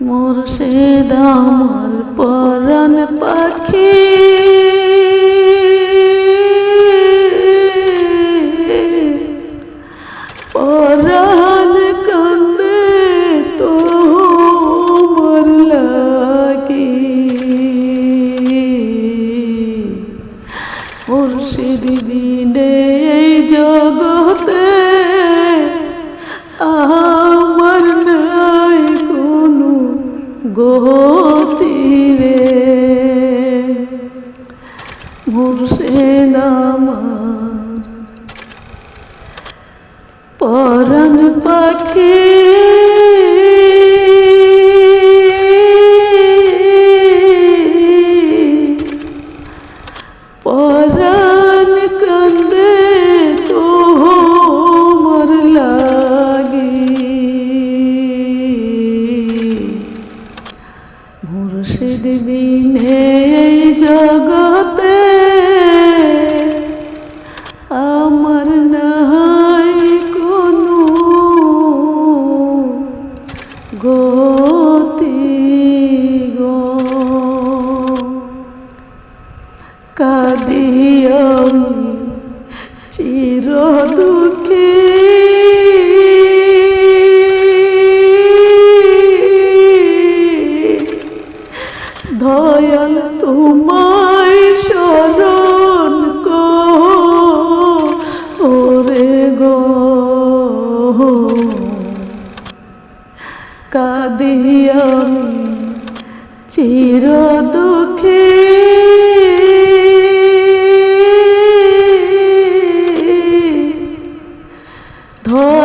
মুর্শিদ দামার পরাণ পাখি। গতি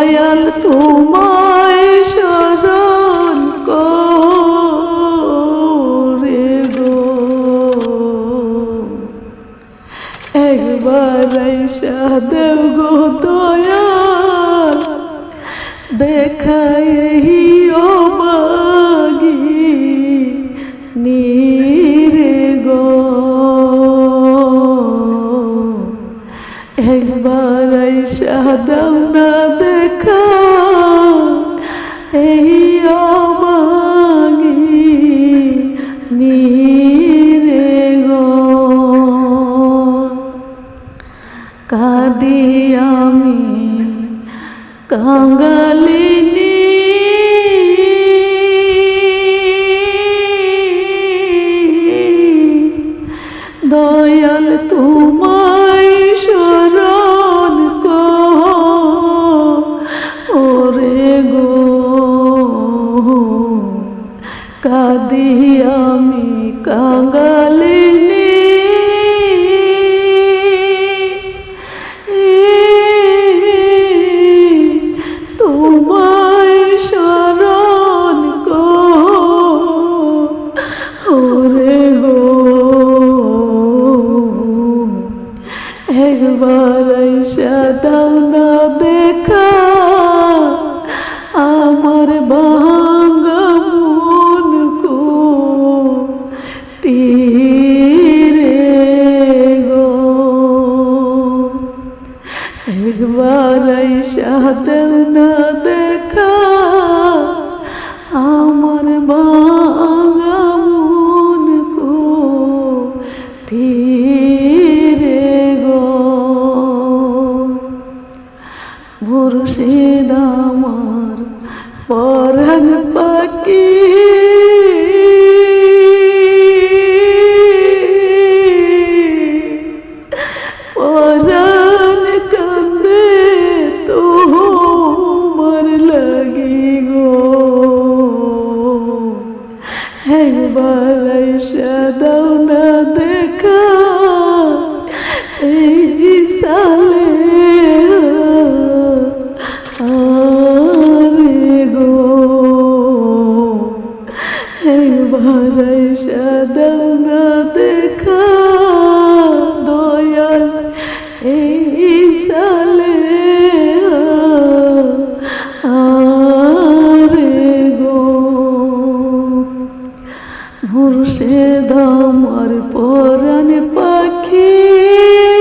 দয়াল তোমায় শরণ করে গো। একবার দেব গো দয়াল দেখাই একবার আইসা দাও না দেখা এই অমাগি নীরে গো। কাঁদি আমি কাঙ্গালিনী একবার দাও না দেখা আমার ভাঙ্গা মন কো তীরে গো। একবার আইসা একবার সাদাও না দেখা। এই সালে আরে গো। একবার আইসা দাও না দেখা। মুর্শিদ আমার পরাণ পাখি।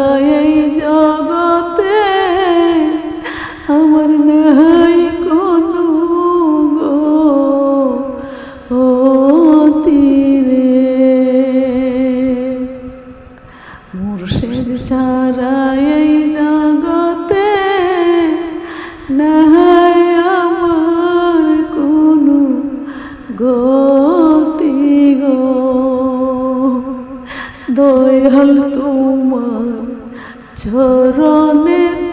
গতি গো। দয়াল তোমার চরণে